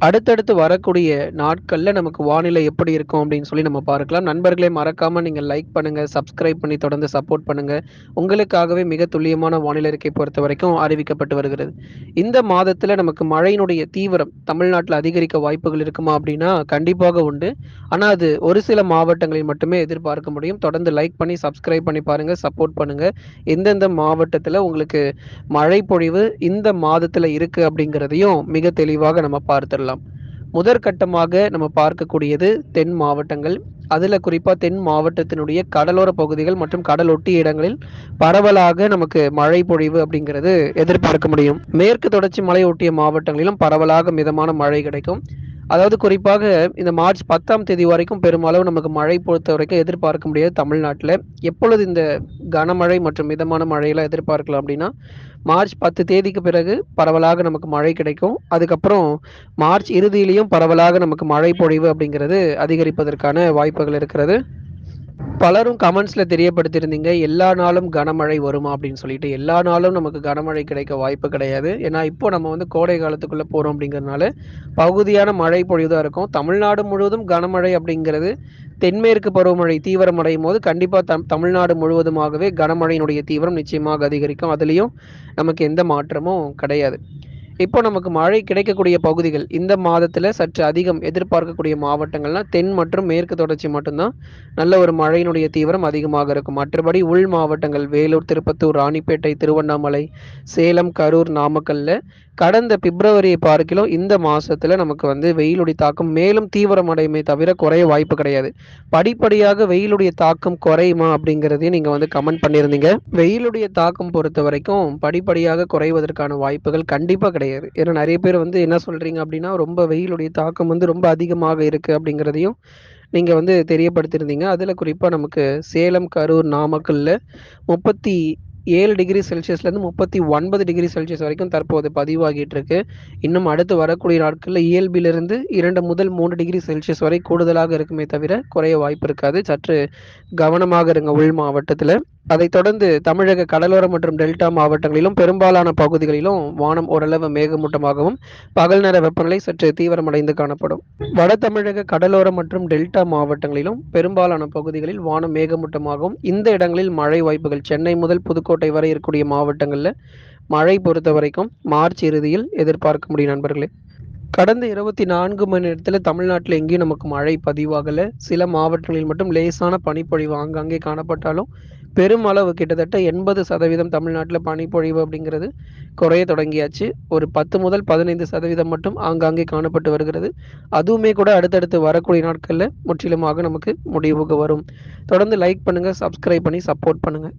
அடுத்தடுத்து வரக்கூடிய நாட்களில் நமக்கு வானிலை எப்படி இருக்கும் அப்படின்னு சொல்லி நம்ம பார்க்கலாம். நண்பர்களே மறக்காம நீங்க லைக் பண்ணுங்க, சப்ஸ்கிரைப் பண்ணி தொடர்ந்து சப்போர்ட் பண்ணுங்க. உங்களுக்காகவே மிக துல்லியமான வானிலை இருக்கை பொறுத்த வரைக்கும் அறிவிக்கப்பட்டு வருகிறது. இந்த மாதத்துல நமக்கு மழையினுடைய தீவிரம் தமிழ்நாட்டில் அதிகரிக்க வாய்ப்புகள் இருக்குமா அப்படின்னா, கண்டிப்பாக உண்டு. ஆனா அது ஒரு சில மாவட்டங்களில் மட்டுமே எதிர்பார்க்க முடியும். தொடர்ந்து லைக் பண்ணி சப்ஸ்கிரைப் பண்ணி பாருங்க, சப்போர்ட் பண்ணுங்க. எந்தெந்த மாவட்டத்தில் உங்களுக்கு மழை பொழிவு இந்த மாதத்துல இருக்கு அப்படிங்கிறதையும் மிக தெளிவாக நம்ம பார்த்துடலாம். முதற்கட்டமாக நம்ம பார்க்கக்கூடியது தென் மாவட்டங்கள். அதில் குறிப்பாக தென் மாவட்டத்தினுடைய கடலோர பகுதிகள் மற்றும் கடல் ஒட்டிய இடங்களில் பரவலாக நமக்கு மழை பொழிவு அப்படிங்கிறது எதிர்பார்க்க முடியும். மேற்கு தொடர்ச்சி மலை ஒட்டிய மாவட்டங்களிலும் பரவலாக மிதமான மழை கிடைக்கும். அதாவது குறிப்பாக இந்த மார்ச் 10ஆம் தேதி வரைக்கும் பெருமளவு நமக்கு மழை பொறுத்த வரைக்கும் எதிர்பார்க்க முடியாது தமிழ்நாட்டில் எப்பொழுது இந்த கனமழை மற்றும் மிதமான மழையெல்லாம் எதிர்பார்க்கலாம் அப்படின்னா, மார்ச் 10 தேதிக்கு பிறகு பரவலாக நமக்கு மழை கிடைக்கும். அதுக்கப்புறம் மார்ச் இறுதியிலையும் பரவலாக நமக்கு மழை பொழிவு அப்படிங்கிறது அதிகரிப்பதற்கான வாய்ப்புகள் இருக்கிறது. பலரும் கமெண்ட்ஸ்ல தெரியப்படுத்தியிருந்தீங்க, எல்லா நாளும் கனமழை வருமா அப்படின்னு சொல்லிட்டு. எல்லா நாளும் நமக்கு கனமழை கிடைக்க வாய்ப்பு கிடையாது. ஏன்னா, இப்போ நம்ம வந்து கோடை காலத்துக்குள்ள போறோம் அப்படிங்கிறதுனால, பகுதியான மழை பொழிவுதான் இருக்கும். தமிழ்நாடு முழுவதும் கனமழை அப்படிங்கிறது தென்மேற்கு பருவமழை தீவிரமடையும்போது கண்டிப்பாக தம் தமிழ்நாடு முழுவதுமாகவே கனமழையினுடைய தீவிரம் நிச்சயமாக அதிகரிக்கும். அதுலேயும் நமக்கு எந்த மாற்றமும் கிடையாது. இப்போ நமக்கு மழை கிடைக்கக்கூடிய பகுதிகள் இந்த மாதத்தில் சற்று அதிகம் எதிர்பார்க்கக்கூடிய மாவட்டங்கள்னா, தென் மற்றும் மேற்கு தொடர்ச்சி மட்டும்தான் நல்ல ஒரு மழையினுடைய தீவிரம் அதிகமாக இருக்கும். மற்றபடி உள் மாவட்டங்கள் வேலூர், திருப்பத்தூர், ராணிப்பேட்டை, திருவண்ணாமலை, சேலம், கரூர், நாமக்கல்ல கடந்த பிப்ரவரியை பார்க்கிலும் இந்த மாசத்துல நமக்கு வந்து வெயிலுடைய தாக்கம் மேலும் தீவிரமடையுமே தவிர குறைய வாய்ப்பு கிடையாது. படிப்படியாக வெயிலுடைய தாக்கம் குறையுமா அப்படிங்கிறதையும் நீங்க வந்து கமெண்ட் பண்ணியிருந்தீங்க. வெயிலுடைய தாக்கம் பொறுத்த வரைக்கும் படிப்படியாக குறைவதற்கான வாய்ப்புகள் கண்டிப்பா கிடையாது. ஏன்னா நிறைய பேர் வந்து என்ன சொல்றீங்க அப்படின்னா, ரொம்ப வெயிலுடைய தாக்கம் வந்து ரொம்ப அதிகமாக இருக்கு அப்படிங்கிறதையும் நீங்கள் வந்து தெரியப்படுத்தியிருந்தீங்க. அதில் குறிப்பாக நமக்கு சேலம், கரூர், நாமக்கல்ல ஏழு டிகிரி செல்சியஸ்லேருந்து 39 டிகிரி செல்சியஸ் வரைக்கும் தற்போது பதிவாகிட்டு இருக்கு. இன்னும் அடுத்து வரக்கூடிய நாட்களில் இயல்பிலிருந்து இரண்டு முதல் மூன்று டிகிரி செல்சியஸ் வரை கூடுதலாக இருக்குமே தவிர குறைய வாய்ப்பு இருக்காது. சற்று கவனமாக இருங்க உள் மாவட்டத்தில் அதைத் தொடர்ந்து தமிழக கடலோர மற்றும் டெல்டா மாவட்டங்களிலும் பெரும்பாலான பகுதிகளிலும் வானம் ஓரளவு மேகமூட்டமாகவும், பகல் நேர வெப்பநிலை சற்று தீவிரமடைந்து காணப்படும். வட தமிழக கடலோர மற்றும் டெல்டா மாவட்டங்களிலும் பெரும்பாலான பகுதிகளில் வானம் மேகமூட்டமாகவும், இந்த இடங்களில் மழை வாய்ப்புகள் சென்னை முதல் புதுக்கோட்டை வரை இருக்கக்கூடிய மாவட்டங்களில் மழை பொறுத்த வரைக்கும் மார்ச் இறுதியில் எதிர்பார்க்க முடியும் நண்பர்களே. கடந்த 24 மணி நேரத்தில் தமிழ்நாட்டில் எங்கேயும் நமக்கு மழை பதிவாகல. சில மாவட்டங்களில் மட்டும் லேசான பனிப்பொழிவு ஆங்காங்கே காணப்பட்டாலும், பெருமளவு கிட்டத்தட்ட எண்பது சதவீதம் தமிழ்நாட்டில் பனிப்பொழிவு அப்படிங்கிறது குறைய தொடங்கியாச்சு. ஒரு 10 முதல் 15% மட்டும் ஆங்காங்கே காணப்பட்டு வருகிறது. அதுவுமே கூட அடுத்தடுத்து வரக்கூடிய நாட்களில் முற்றிலுமாக நமக்கு முடிவுக்கு வரும். தொடர்ந்து லைக் பண்ணுங்கள் சப்ஸ்கிரைப் பண்ணி சப்போர்ட் பண்ணுங்கள்